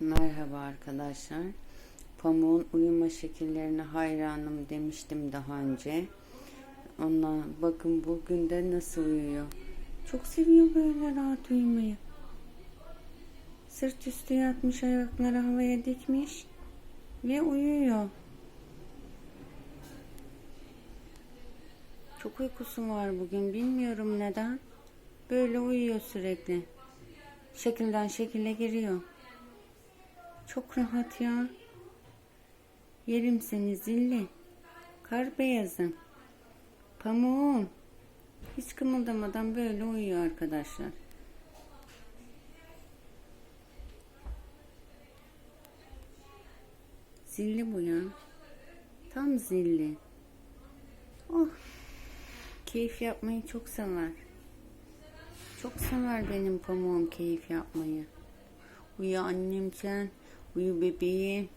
Merhaba arkadaşlar. Pamuğun uyuma şekillerine hayranım demiştim daha önce. Ona bakın bugün de nasıl uyuyor. Çok seviyor böyle rahat uyumayı. Sırt üstü yatmış ayakları havaya dikmiş ve uyuyor. Çok uykusu var bugün bilmiyorum neden. Böyle uyuyor sürekli. Şekilden şekile giriyor. Çok rahat ya. Yerim seni zilli. Kar beyazım. Pamuğum. Hiç kımıldamadan böyle uyuyor arkadaşlar. Zilli bu ya. Tam zilli. Oh. Keyif yapmayı çok sever. Çok sever benim pamuğum keyif yapmayı. Uyu annem sen. Uyu bebeğim.